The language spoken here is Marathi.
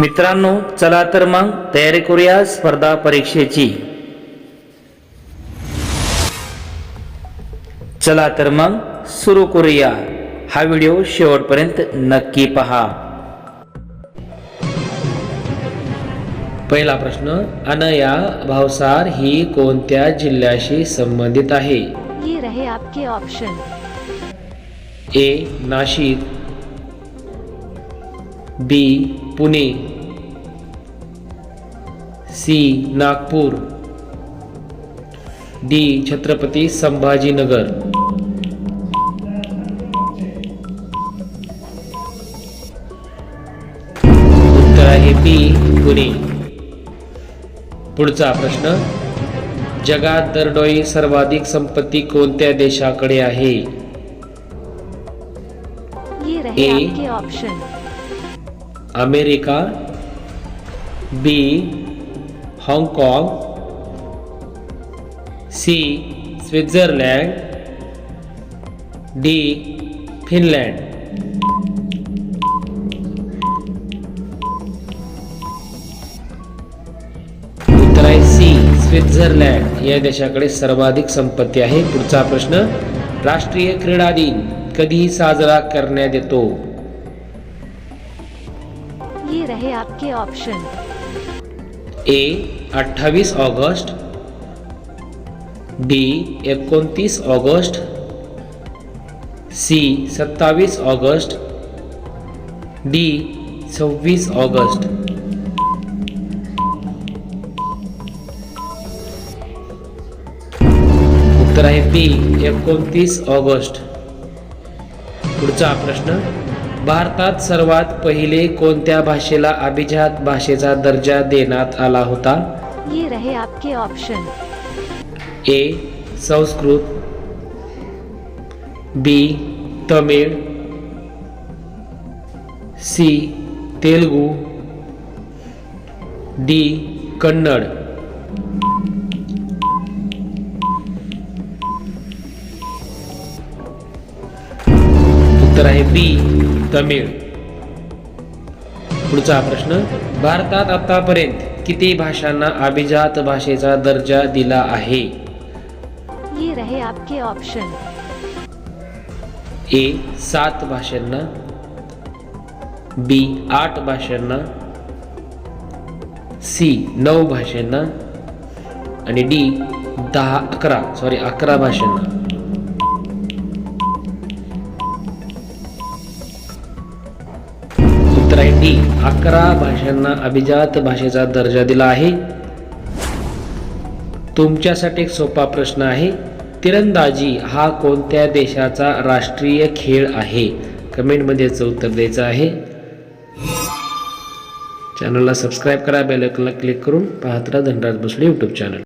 मित्रांनो चला तर मग तयारी करूया स्पर्धा परीक्षेची. चला तर मग सुरू करूया. हा व्हिडिओ शेवटपर्यंत नक्की पहा. पहिला प्रश्न अनया भावसार ही कोणत्या जिल्ह्याशी संबंधित आहे? ये रहे आपके option A Nashik. B Pune. C Nagpur. D Chhatrapati Sambhajinagar. उत्तर आहे बी पुणे. पुढचा प्रश्न जगात दरडोई सर्वाधिक संपत्ती कोणत्या देशाकडे आहे? ए. अमेरिका. बी हाँगकाँग सी स्वित्झर्लंड डी फिनलँड उत्तर आहे सी स्वित्झर्लंड या देशाकडे सर्वाधिक संपत्ती आहे. पुढचा प्रश्न राष्ट्रीय क्रीडा दिन कधी साजरा करण्यात येतो? ये रहे आपके ऑप्शन ए अठ्ठावीस ऑगस्ट. डी एकोणतीस ऑगस्ट. सी सत्तावीस ऑगस्ट. डी सव्वीस ऑगस्ट. उत्तर आहे बी एकोणतीस ऑगस्ट. पुढचा प्रश्न. भारतात सर्वात पहिले कोणत्या भाषेला अभिजात भाषेचा दर्जा देण्यात आला होता? ये रहे आपके option A Sanskrit. B Tamil. C Telugu. D Kannada. उत्तर आहे बी. तमिळ. पुढचा प्रश्न भारतात आतापर्यंत किती भाषांना अभिजात भाषेचा दर्जा दिला आहे? ये रहे आपके ऑप्शन ए सात भाषांना. बी आठ भाषांना. सी नऊ भाषांना. आणि डी दहा अकरा. सॉरी अकरा भाषांना. यांनी अकरा भाषांना अभिजात भाषेचा दर्जा दिला आहे. तुमच्यासाठी एक सोपा प्रश्न आहे. तिरंदाजी हा कोणत्या देशाचा राष्ट्रीय खेळ आहे? कमेंटमध्ये याचं उत्तर द्यायचं आहे. चॅनलला सबस्क्राईब करा बेलकला क्लिक करून पाहत राहा धनराज बसले यूट्यूब चॅनल